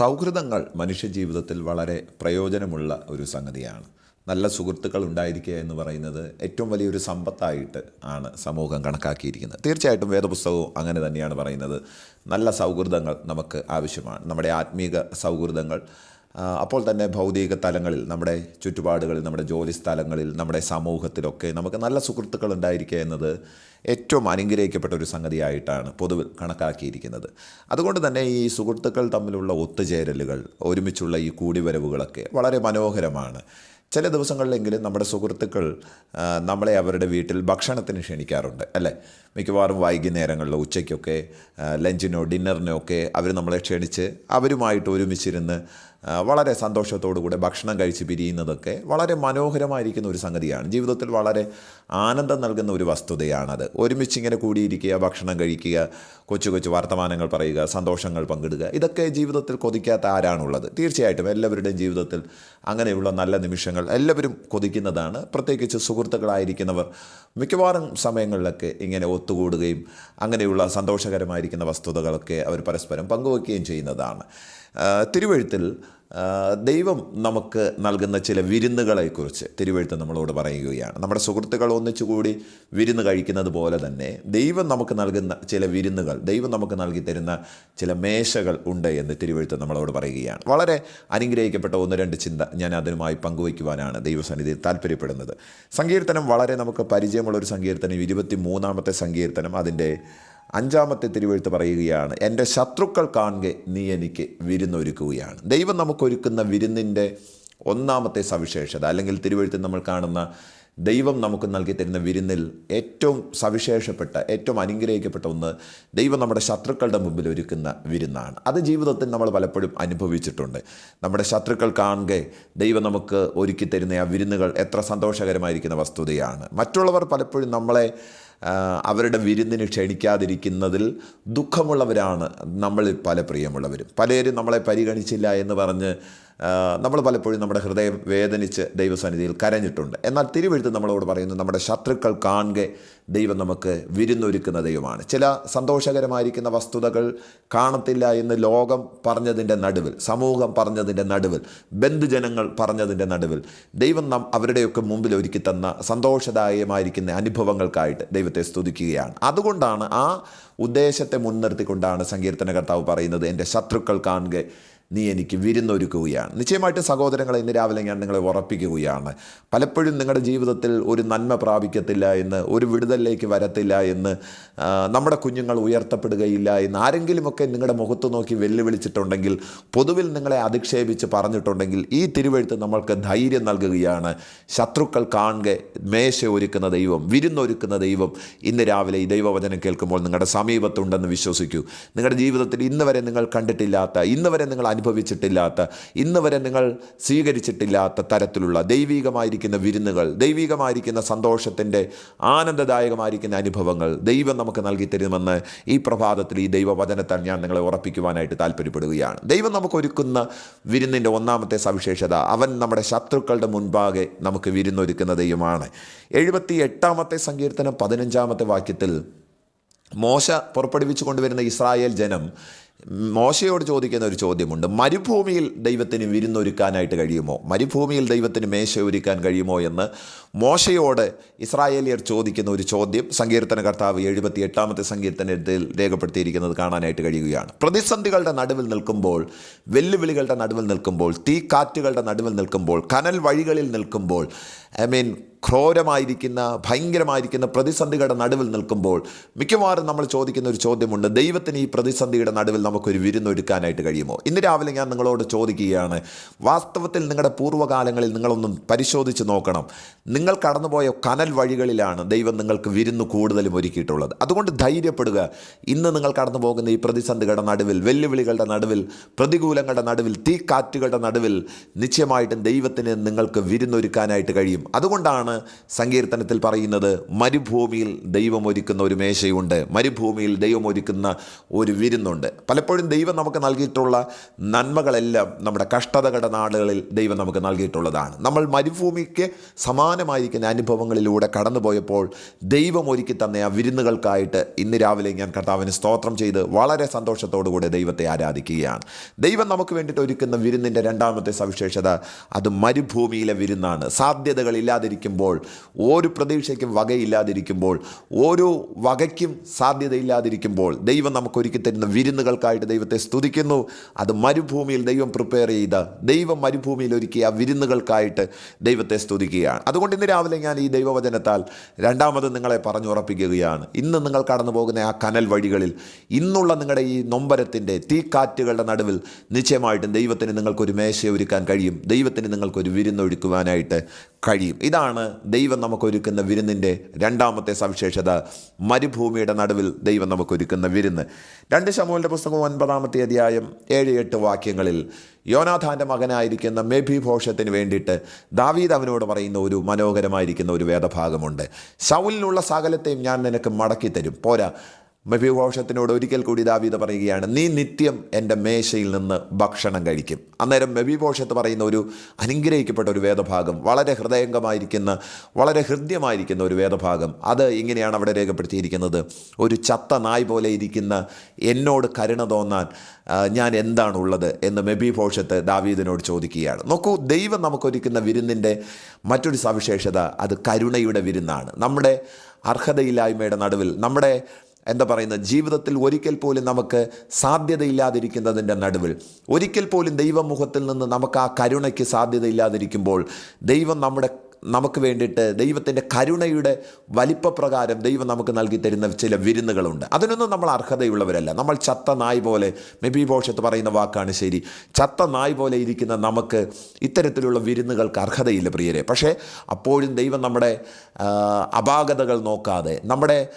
സൗഹൃദങ്ങൾ മനുഷ്യജീവിതത്തിൽ വളരെ പ്രയോജനമുള്ള ഒരു സംഗതിയാണ്. നല്ല സുഹൃത്തുക്കൾ ഉണ്ടായിരിക്കുക എന്ന് പറയുന്നത് ഏറ്റവും വലിയൊരു സമ്പത്തായിട്ട് ആണ് സമൂഹം കണക്കാക്കിയിരിക്കുന്നത്. തീർച്ചയായിട്ടും വേദപുസ്തകവും അങ്ങനെ തന്നെയാണ് പറയുന്നത്. നല്ല സൗഹൃദങ്ങൾ നമുക്ക് ആവശ്യമാണ്. നമ്മുടെ ആത്മീക സൗഹൃദങ്ങൾ അപ്പോൾ തന്നെ ഭൗതിക തലങ്ങളിൽ നമ്മുടെ ചുറ്റുപാടുകളിൽ നമ്മുടെ ജോലി സ്ഥലങ്ങളിൽ നമ്മുടെ സമൂഹത്തിലൊക്കെ നമുക്ക് നല്ല സുഹൃത്തുക്കൾ ഉണ്ടായിരിക്കുക എന്നത് ഏറ്റവും അനുഗ്രഹിക്കപ്പെട്ട ഒരു സംഗതിയായിട്ടാണ് പൊതുവിൽ കണക്കാക്കിയിരിക്കുന്നത്. അതുകൊണ്ട് തന്നെ ഈ സുഹൃത്തുക്കൾ തമ്മിലുള്ള ഒത്തുചേരലുകൾ ഒരുമിച്ചുള്ള ഈ കൂടിവരവുകളൊക്കെ വളരെ മനോഹരമാണ്. ചില ദിവസങ്ങളിലെങ്കിലും നമ്മുടെ സുഹൃത്തുക്കൾ നമ്മളെ അവരുടെ വീട്ടിൽ ഭക്ഷണത്തിന് ക്ഷണിക്കാറുണ്ട് അല്ലേ? മിക്കവാറും വൈകുന്നേരങ്ങളിൽ ഉച്ചയ്ക്കൊക്കെ ലഞ്ചിനോ ഡിന്നറിനോ ഒക്കെ അവർ നമ്മളെ ക്ഷണിച്ച് അവരുമായിട്ട് ഒരുമിച്ചിരുന്ന് വളരെ സന്തോഷത്തോടു കൂടെ ഭക്ഷണം കഴിച്ച് പിരിയുന്നതൊക്കെ വളരെ മനോഹരമായിരിക്കുന്ന ഒരു സംഗതിയാണ്. ജീവിതത്തിൽ വളരെ ആനന്ദം നൽകുന്ന ഒരു വസ്തുതയാണത്. ഒരുമിച്ച് ഇങ്ങനെ കൂടിയിരിക്കുക ഭക്ഷണം കഴിക്കുക കൊച്ചു കൊച്ചു വർത്തമാനങ്ങൾ പറയുക സന്തോഷങ്ങൾ പങ്കിടുക ഇതൊക്കെ ജീവിതത്തിൽ കൊതിക്കാത്ത ആരാണുള്ളത്? തീർച്ചയായിട്ടും എല്ലാവരുടെയും ജീവിതത്തിൽ അങ്ങനെയുള്ള നല്ല നിമിഷങ്ങൾ എല്ലാവരും കൊതിക്കുന്നതാണ്. പ്രത്യേകിച്ച് സുഹൃത്തുക്കളായിരിക്കുന്നവർ മിക്കവാറും സമയങ്ങളിലൊക്കെ ഇങ്ങനെ ഒത്തുകൂടുകയും അങ്ങനെയുള്ള സന്തോഷകരമായിരിക്കുന്ന വസ്തുതകളൊക്കെ അവർ പരസ്പരം പങ്കുവയ്ക്കുകയും ചെയ്യുന്നതാണ്. തിരുവഴുത്തിൽ ദൈവം നമുക്ക് നൽകുന്ന ചില വിരുന്നുകളെക്കുറിച്ച് തിരുവഴുത്ത് നമ്മളോട് പറയുകയാണ്. നമ്മുടെ സുഹൃത്തുക്കൾ ഒന്നിച്ചുകൂടി വിരുന്ന് കഴിക്കുന്നത് പോലെ തന്നെ ദൈവം നമുക്ക് നൽകുന്ന ചില വിരുന്നുകൾ ദൈവം നമുക്ക് നൽകി തരുന്ന ചില മേശകൾ ഉണ്ട് എന്ന് തിരുവഴുത്ത് നമ്മളോട് പറയുകയാണ്. വളരെ അനുഗ്രഹിക്കപ്പെട്ട ഒന്ന് രണ്ട് ചിന്ത ഞാൻ അതിനുമായി പങ്കുവയ്ക്കുവാനാണ് ദൈവസന്നിധിയിൽ താല്പര്യപ്പെടുന്നത് സങ്കീർത്തനം വളരെ നമുക്ക് പരിചയമുള്ള ഒരു സങ്കീർത്തനം ഇരുപത്തി മൂന്നാമത്തെ സങ്കീർത്തനം അതിന്റെ അഞ്ചാമത്തെ തിരുവെഴുത്ത് പറയുകയാണ് എന്റെ ശത്രുക്കൾ കാണുക നീ എനിക്ക് വിരുന്നൊരുക്കുകയാണ്. ദൈവം നമുക്കൊരുക്കുന്ന വിരുന്നിന്റെ ഒന്നാമത്തെ സവിശേഷത അല്ലെങ്കിൽ തിരുവെഴുത്തിൽ നമ്മൾ കാണുന്ന ദൈവം നമുക്ക് നൽകി തരുന്ന വിരുന്നിൽ ഏറ്റവും സവിശേഷപ്പെട്ട ഏറ്റവും അനുഗ്രഹിക്കപ്പെട്ട ഒന്ന് ദൈവം നമ്മുടെ ശത്രുക്കളുടെ മുമ്പിൽ ഒരുക്കുന്ന വിരുന്നാണ്. അത് ജീവിതത്തിൽ നമ്മൾ പലപ്പോഴും അനുഭവിച്ചിട്ടുണ്ട്. നമ്മുടെ ശത്രുക്കൾ കാണുക ദൈവം നമുക്ക് ഒരുക്കി തരുന്ന ആ വിരുന്നുകൾ എത്ര സന്തോഷകരമായിരിക്കുന്ന വസ്തുതയാണ്. മറ്റുള്ളവർ പലപ്പോഴും നമ്മളെ അവരുടെ വിരുന്നിന് ക്ഷണിക്കാതിരിക്കുന്നതിൽ ദുഃഖമുള്ളവരാണ് നമ്മളിൽ പല പ്രിയമുള്ളവരും. പലരും നമ്മളെ പരിഗണിച്ചില്ല എന്ന് പറഞ്ഞ് നമ്മൾ പലപ്പോഴും നമ്മുടെ ഹൃദയം വേദനിച്ച് ദൈവസന്നിധിയിൽ കരഞ്ഞിട്ടുണ്ട്. എന്നാൽ തിരുവെഴുത്ത് നമ്മളോട് പറയുന്നു നമ്മുടെ ശത്രുക്കൾ കാണുക ദൈവം നമുക്ക് വിരുന്നൊരുക്കുന്ന ദൈവമാണ്. ചില സന്തോഷകരമായിരിക്കുന്ന വസ്തുതകൾ കാണത്തില്ല എന്ന് ലോകം പറഞ്ഞതിന്റെ നടുവിൽ സമൂഹം പറഞ്ഞതിന്റെ നടുവിൽ ബന്ധുജനങ്ങൾ പറഞ്ഞതിന്റെ നടുവിൽ ദൈവം നാം അവരുടെയൊക്കെ മുമ്പിൽ ഒരുക്കി തന്ന സന്തോഷദായകമായിരിക്കുന്ന അനുഭവങ്ങൾക്കായിട്ട് ദൈവത്തെ സ്തുതിക്കുകയാണ്. അതുകൊണ്ടാണ് ആ ഉദ്ദേശത്തെ മുൻനിർത്തിക്കൊണ്ടാണ് സങ്കീർത്തന കർത്താവ് പറയുന്നത് എന്റെ ശത്രുക്കൾ കാണുക നീ എനിക്ക് വിരുന്നൊരുക്കുകയാണ്. നിശ്ചയമായിട്ട് സഹോദരങ്ങളെ ഇന്ന് രാവിലെ ഞാൻ നിങ്ങളെ ഉറപ്പിക്കുകയാണ്. പലപ്പോഴും നിങ്ങളുടെ ജീവിതത്തിൽ ഒരു നന്മ പ്രാപിക്കത്തില്ല എന്ന് ഒരു വിടുതലിലേക്ക് വരത്തില്ല എന്ന് നമ്മുടെ കുഞ്ഞുങ്ങൾ ഉയർത്തപ്പെടുകയില്ല എന്ന് ആരെങ്കിലുമൊക്കെ നിങ്ങളുടെ മുഖത്ത് നോക്കി വെല്ലുവിളിച്ചിട്ടുണ്ടെങ്കിൽ പൊതുവിൽ നിങ്ങളെ അധിക്ഷേപിച്ച് പറഞ്ഞിട്ടുണ്ടെങ്കിൽ ഈ തിരുവഴുത്ത് നമ്മൾക്ക് ധൈര്യം നൽകുകയാണ്. ശത്രുക്കൾ കാണുക മേശ ഒരുക്കുന്ന ദൈവം വിരുന്നൊരുക്കുന്ന ദൈവം ഇന്ന് രാവിലെ ഈ ദൈവവചനം കേൾക്കുമ്പോൾ നിങ്ങളുടെ സമീപത്തുണ്ടെന്ന് വിശ്വസിക്കൂ. നിങ്ങളുടെ ജീവിതത്തിൽ ഇന്ന് വരെ നിങ്ങൾ കണ്ടിട്ടില്ലാത്ത ഇന്ന് വരെ നിങ്ങൾ അനുഭവിച്ചിട്ടില്ലാത്ത ഇന്ന് വരെ നിങ്ങൾ സ്വീകരിച്ചിട്ടില്ലാത്ത തരത്തിലുള്ള ദൈവികമായിരിക്കുന്ന വിരുന്നുകൾ ദൈവികമായിരിക്കുന്ന സന്തോഷത്തിന്റെ ആനന്ദദായകമായിരിക്കുന്ന അനുഭവങ്ങൾ ദൈവം നമുക്ക് നൽകി തരുമെന്ന് ഈ പ്രഭാതത്തിൽ ഈ ദൈവവചനത്താൽ ഞാൻ നിങ്ങളെ ഉറപ്പിക്കുവാനായിട്ട് താല്പര്യപ്പെടുകയാണ്. ദൈവം നമുക്ക് ഒരുക്കുന്ന വിരുന്നിന്റെ ഒന്നാമത്തെ സവിശേഷത അവൻ നമ്മുടെ ശത്രുക്കളുടെ മുൻപാകെ നമുക്ക് വിരുന്നൊരുക്കുന്ന ദൈവമാണ്. എഴുപത്തി എട്ടാമത്തെ സങ്കീർത്തനം പതിനഞ്ചാമത്തെ വാക്യത്തിൽ മോശ പുറപ്പെടുവിച്ചു കൊണ്ടുവരുന്ന ഇസ്രായേൽ ജനം മോശയോട് ചോദിക്കുന്ന ഒരു ചോദ്യമുണ്ട്. മരുഭൂമിയിൽ ദൈവത്തിന് വിരുന്നൊരുക്കാനായിട്ട് കഴിയുമോ? മരുഭൂമിയിൽ ദൈവത്തിന് മേശ ഒരുക്കാൻ കഴിയുമോ എന്ന് മോശയോട് ഇസ്രായേലിയർ ചോദിക്കുന്ന ഒരു ചോദ്യം സങ്കീർത്തന കർത്താവ് എഴുപത്തി എട്ടാമത്തെ സങ്കീർത്തനത്തിൽ രേഖപ്പെടുത്തിയിരിക്കുന്നത് കാണാനായിട്ട് കഴിയുകയാണ്. പ്രതിസന്ധികളുടെ നടുവിൽ നിൽക്കുമ്പോൾ വെല്ലുവിളികളുടെ നടുവിൽ നിൽക്കുമ്പോൾ തീക്കാറ്റുകളുടെ നടുവിൽ നിൽക്കുമ്പോൾ കനൽ വഴികളിൽ നിൽക്കുമ്പോൾ ഐ മീൻ ഘോരമായിരിക്കുന്ന ഭയങ്കരമായിരിക്കുന്ന പ്രതിസന്ധികളുടെ നടുവിൽ നിൽക്കുമ്പോൾ മിക്കവാറും നമ്മൾ ചോദിക്കുന്ന ഒരു ചോദ്യമുണ്ട് ദൈവത്തിന് ഈ പ്രതിസന്ധിയുടെ നടുവിൽ നമുക്കൊരു വിരുന്നൊരുക്കാനായിട്ട് കഴിയുമോ? ഇന്ന് രാവിലെ ഞാൻ നിങ്ങളോട് ചോദിക്കുകയാണ് വാസ്തവത്തിൽ നിങ്ങളുടെ പൂർവകാലങ്ങളിൽ നിങ്ങളൊന്നും പരിശോധിച്ച് നോക്കണം. നിങ്ങൾ കടന്നുപോയ കനൽ വഴികളിലാണ് ദൈവം നിങ്ങൾക്ക് വിരുന്ന് കൂടുതലും ഒരുക്കിയിട്ടുള്ളത്. അതുകൊണ്ട് ധൈര്യപ്പെടുക ഇന്ന് നിങ്ങൾ കടന്നു പോകുന്ന ഈ പ്രതിസന്ധികളുടെ നടുവിൽ വെല്ലുവിളികളുടെ നടുവിൽ പ്രതികൂലങ്ങളുടെ നടുവിൽ തീക്കാറ്റുകളുടെ നടുവിൽ നിശ്ചയമായിട്ടും ദൈവത്തിന് നിങ്ങൾക്ക് വിരുന്നൊരുക്കാനായിട്ട് കഴിയും. അതുകൊണ്ടാണ് അതുകൊണ്ടാണ് സങ്കീർത്തനത്തിൽ പറയുന്നത് മരുഭൂമിയിൽ ദൈവം ഒരുക്കുന്ന ഒരു മേശയുണ്ട് മരുഭൂമിയിൽ ദൈവം ഒരുക്കുന്ന ഒരു വിരുന്നുണ്ട്. പലപ്പോഴും ദൈവം നമുക്ക് നൽകിയിട്ടുള്ള നന്മകളെല്ലാം നമ്മുടെ കഷ്ടതകളുടെ നാടുകളിൽ ദൈവം നമുക്ക് നൽകിയിട്ടുള്ളതാണ്. നമ്മൾ മരുഭൂമിക്ക് സമാനമായിരിക്കുന്ന അനുഭവങ്ങളിലൂടെ കടന്നുപോയപ്പോൾ ദൈവം ഒരുക്കി തന്ന ആ വിരുന്നുകൾക്കായിട്ട് ഇന്ന് രാവിലെ ഞാൻ കർത്താവിന് സ്തോത്രം ചെയ്ത് വളരെ സന്തോഷത്തോടു കൂടെ ദൈവത്തെ ആരാധിക്കുകയാണ്. ദൈവം നമുക്ക് വേണ്ടിയിട്ട് ഒരുക്കുന്ന വിരുന്നിന്റെ രണ്ടാമത്തെ സവിശേഷത അത് മരുഭൂമിയിലെ വിരുന്നാണ്. സാധ്യതകളില്ലാതിരിക്കുമ്പോൾ ഒരു പ്രതീക്ഷയ്ക്കും വകയില്ലാതിരിക്കുമ്പോൾ ഓരോ വകയ്ക്കും സാധ്യതയില്ലാതിരിക്കുമ്പോൾ ദൈവം നമുക്ക് ഒരുക്കി തരുന്ന വിരുന്നുകൾക്കായിട്ട് ദൈവത്തെ സ്തുതിക്കുന്നു. അത് മരുഭൂമിയിൽ ദൈവം പ്രിപ്പയർ ചെയ്ത ദൈവം മരുഭൂമിയിൽ ഒരുക്കിയ ആ വിരുന്നുകൾക്കായിട്ട് ദൈവത്തെ സ്തുതിക്കുകയാണ്. അതുകൊണ്ട് ഇന്ന് രാവിലെ ഞാൻ ഈ ദൈവവചനത്താൽ രണ്ടാമത് നിങ്ങളെ പറഞ്ഞുറപ്പിക്കുകയാണ്. ഇന്ന് നിങ്ങൾ കടന്നു പോകുന്ന ആ കനൽ വഴികളിൽ ഇന്നുള്ള നിങ്ങളുടെ ഈ നൊമ്പരത്തിന്റെ തീക്കാറ്റുകളുടെ നടുവിൽ നിശ്ചയമായിട്ടും ദൈവത്തിന് നിങ്ങൾക്കൊരു മേശ ഒരുക്കാൻ കഴിയും. ദൈവത്തിന് നിങ്ങൾക്കൊരു വിരുന്നൊരുക്കുവാനായിട്ട് കഴിയും. ഇതാണ് ദൈവം നമുക്കൊരുക്കുന്ന വിരുന്നിന്റെ രണ്ടാമത്തെ സവിശേഷത മരുഭൂമിയുടെ നടുവിൽ ദൈവം നമുക്കൊരുക്കുന്ന വിരുന്ന്. രണ്ട് ശമൂലിന്റെ പുസ്തകം ഒൻപതാമത്തെ അധ്യായം ഏഴ് എട്ട് വാക്യങ്ങളിൽ യോനാഥാന്റെ മകനായിരിക്കുന്ന മെബി ഭോഷത്തിന് വേണ്ടിയിട്ട് ദാവീദ് അവനോട് പറയുന്ന ഒരു മനോഹരമായിരിക്കുന്ന ഒരു വേദഭാഗമുണ്ട്. ശൗലിനുള്ള സകലത്തെയും ഞാൻ നിനക്ക് മടക്കി തരും പോരാ മെബിഭോഷത്തിനോട് ഒരിക്കൽ കൂടി ദാവീത പറയുകയാണ് നീ നിത്യം എന്റെ മേശയിൽ നിന്ന് ഭക്ഷണം കഴിക്കും. അന്നേരം മെബിഭോഷത്ത് പറയുന്ന ഒരു അനുഗ്രഹിക്കപ്പെട്ട ഒരു വേദഭാഗം വളരെ ഹൃദയംഗമായിരിക്കുന്ന വളരെ ഹൃദ്യമായിരിക്കുന്ന ഒരു വേദഭാഗം. അത് ഇങ്ങനെയാണ് അവിടെ രേഖപ്പെടുത്തിയിരിക്കുന്നത്. ഒരു ചത്ത നായ് പോലെ ഇരിക്കുന്ന എന്നോട് കരുണ തോന്നാൻ ഞാൻ എന്താണുള്ളത്? എന്ന് മെബിഭോഷത്ത് ദാവീദിനോട് ചോദിക്കുകയാണ്. നോക്കൂ ദൈവം നമുക്കൊരുക്കുന്ന വിരുന്നിന്റെ മറ്റൊരു സവിശേഷത അത് കരുണയുടെ വിരുന്നാണ്. നമ്മുടെ അർഹതയില്ലായ്മയുടെ നടുവിൽ നമ്മുടെ എന്താ പറയുന്നത് ജീവിതത്തിൽ ഒരിക്കൽ പോലും നമുക്ക് സാധ്യതയില്ലാതിരിക്കുന്നതിന്റെ നടുവിൽ. ഒരിക്കൽ പോലും ദൈവമുഖത്തിൽ നിന്ന് നമുക്ക് ആ കരുണയ്ക്ക് സാധ്യതയില്ലാതിരിക്കുമ്പോൾ ദൈവം നമ്മുടെ നമുക്ക് വേണ്ടിയിട്ട് ദൈവത്തിന്റെ കരുണയുടെ വലിപ്പപ്രകാരം ദൈവം നമുക്ക് നൽകി തരുന്ന ചില വിരുന്നുകളുണ്ട്. അതിനൊന്നും നമ്മൾ അർഹതയുള്ളവരല്ല. നമ്മൾ ചത്ത നായ് പോലെ മെബി ഭോഷത്ത് പറയുന്ന വാക്കാണ് ശരി. ചത്ത നായ് പോലെ ഇരിക്കുന്ന നമുക്ക് ഇത്തരത്തിലുള്ള വിരുന്നുകൾക്ക് അർഹതയില്ല പ്രിയരെ. പക്ഷേ അപ്പോഴും ദൈവം നമ്മുടെ അപാകതകൾ നോക്കാതെ നമ്മുടെ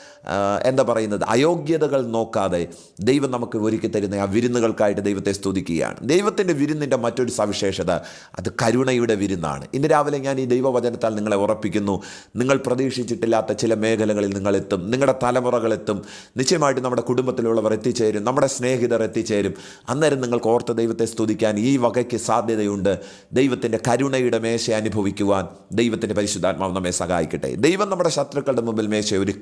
എന്താ പറയുന്നത് അയോഗ്യതകൾ നോക്കാതെ ദൈവം നമുക്ക് ഒരുക്കി തരുന്ന ആ വിരുന്നുകൾക്കായിട്ട് ദൈവത്തെ സ്തുതിക്കുകയാണ്. ദൈവത്തിന്റെ വിരുന്നിന്റെ മറ്റൊരു സവിശേഷത അത് കരുണയുടെ വിരുന്നാണ്. ഇന്ന് രാവിലെ ഞാൻ ഈ ദൈവവചനത്താൽ നിങ്ങളെ ഉറപ്പിക്കുന്നു. നിങ്ങൾ പ്രതീക്ഷിച്ചിട്ടില്ലാത്ത ചില മേഖലകളിൽ നിങ്ങളെത്തും. നിങ്ങളുടെ തലമുറകളെത്തും. നിശ്ചയമായിട്ടും നമ്മുടെ കുടുംബത്തിലുള്ളവർ എത്തിച്ചേരും. നമ്മുടെ സ്നേഹിതർ എത്തിച്ചേരും. അന്നേരം നിങ്ങൾ ഓർത്ത ദൈവത്തെ സ്തുതിക്കാൻ ഈ വകയ്ക്ക് സാധ്യതയുണ്ട്. ദൈവത്തിന്റെ കരുണയുടെ മേശ അനുഭവിക്കുവാൻ ദൈവത്തിന്റെ പരിശുദ്ധാത്മാവ് നമ്മെ സഹായിക്കട്ടെ. ദൈവം നമ്മുടെ ശത്രുക്കളുടെ മുമ്പിൽ മേശ ഒരു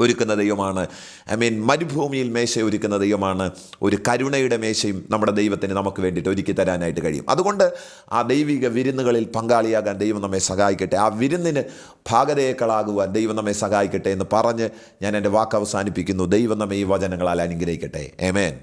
ഒരുക്കുന്ന ദൈവമാണ്. ഐ മീൻ മരുഭൂമിയിൽ മേശ ഒരുക്കുന്ന ദൈവമാണ്. ഒരു കരുണയുടെ മേശയും നമ്മുടെ ദൈവത്തിന് നമുക്ക് വേണ്ടിയിട്ട് ഒരുക്കി തരാനായിട്ട് കഴിയും. അതുകൊണ്ട് ആ ദൈവിക വിരുന്നുകളിൽ പങ്കാളിയാകാൻ ദൈവം നമ്മെ സഹായിക്കട്ടെ. ആ വിരുന്നിന് ഭാഗതയേക്കളാകുവാൻ ദൈവം നമ്മെ സഹായിക്കട്ടെ എന്ന് പറഞ്ഞ് ഞാൻ എന്റെ വാക്ക് അവസാനിപ്പിക്കുന്നു. ദൈവം നമ്മെ ഈ വചനങ്ങളാൽ അനുഗ്രഹിക്കട്ടെ. ഏമേൻ